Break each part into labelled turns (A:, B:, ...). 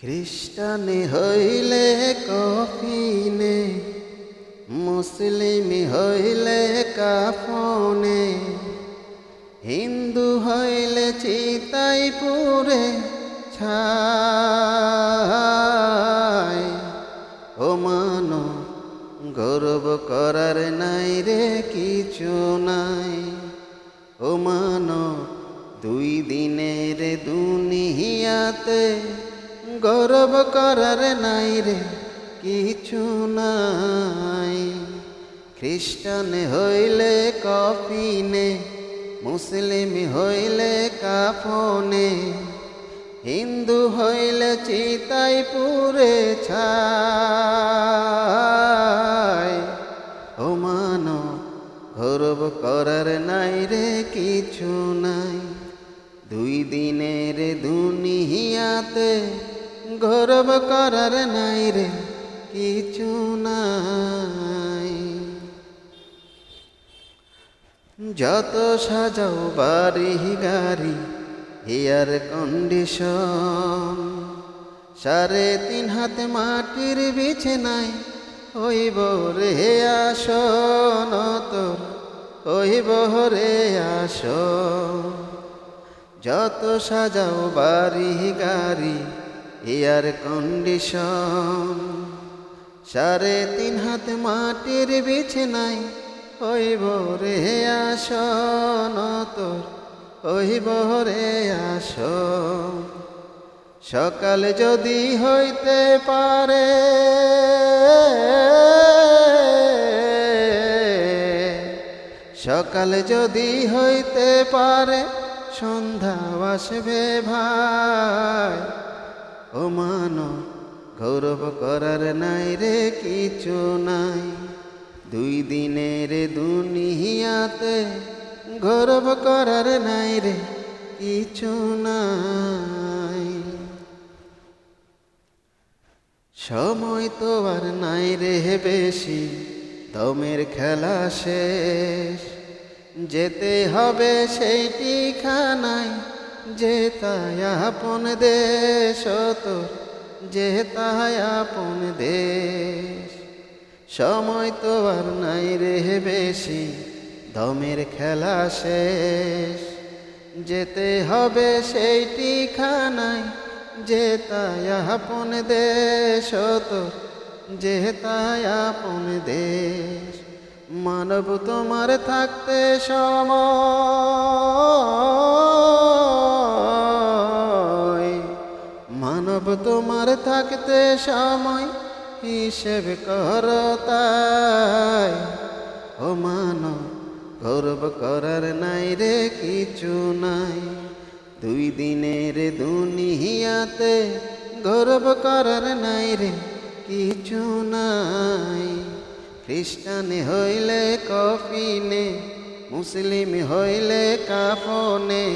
A: খ্রিস্টান হইলে কফিনে, মুসলিম হইলে কাফনে, হিন্দু হইলে চিতাই পুরে ছাই। ও মানো, গৌরব করার নাই রে কিছু নাই। ও মানো, দুই দিনের দুনিয়াতে গৌরব করার নাই রে, কিছু নাই। খ্রিস্টান হইলে কফিনে, মুসলিম হইলে কাফনে, হিন্দু হইলে চিতাই পুরে ও মানো গৌরব করার নাই রে, কিছু নাই। দুই দিনের দুনিয়াতে গৌরব করার নাই রে, কিছু নাই। যত সাজাও বাড়ি গাড়ি, হেয়ার কন্ডিশন সাড়ে তিন হাত মাটির বিছানায় হইব রে আসন, তোর হইব রে আস যত সাজাও বাড়ি গাড়ি এয়ার কন্ডিশন সাড়ে তিন হাত মাটির বিছানায় হইব রে আসন তোর হইব রে আস সকাল যদি হইতে পারে, সকাল যদি হইতে পারে, সন্ধ্যা আসবে ভাই। ও মানো, গৌরব করার নাই রে কিছু নাই। দুই দিনের দুনিয়াতে গৌরব করার নাই রে কিছু নাই। সময় তো আর নাই রে বেশি, দমের খেলা শেষ। যেতে হবে সেই ঠিকানায় যে তাই আপন দেশ তোর যে তাই আপন দেশ। সময় তো আর নাই রে বেশি দমের খেলা শেষ। যেতে হবে সেই ঠিকানায় যে তাই আপন দেশ তোর যে তাই আপন দেশ। মানব তোমার থাকতে সময় মানব তোমার থাকতে সময় হিসেব কর তাই। ও গৌরব করার নাই রে কিছু নাই। দুই দিনের দুনিয়াতে গৌরব করার নাই রে কিছু নাই। খ্রিস্টান হইলে কফিনে, মুসলিম হইলে কাফনে।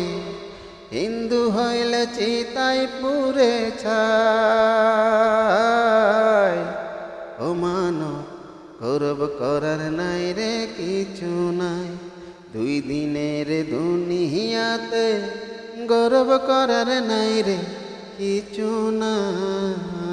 A: হিন্দু হইলে চিতাই পুরে ছাই। ও মানো গৌরব করার নাই রে কিছু নাই। দুই দিনের দুনিয়াতে গৌরব করার নাই রে কিছু নাই।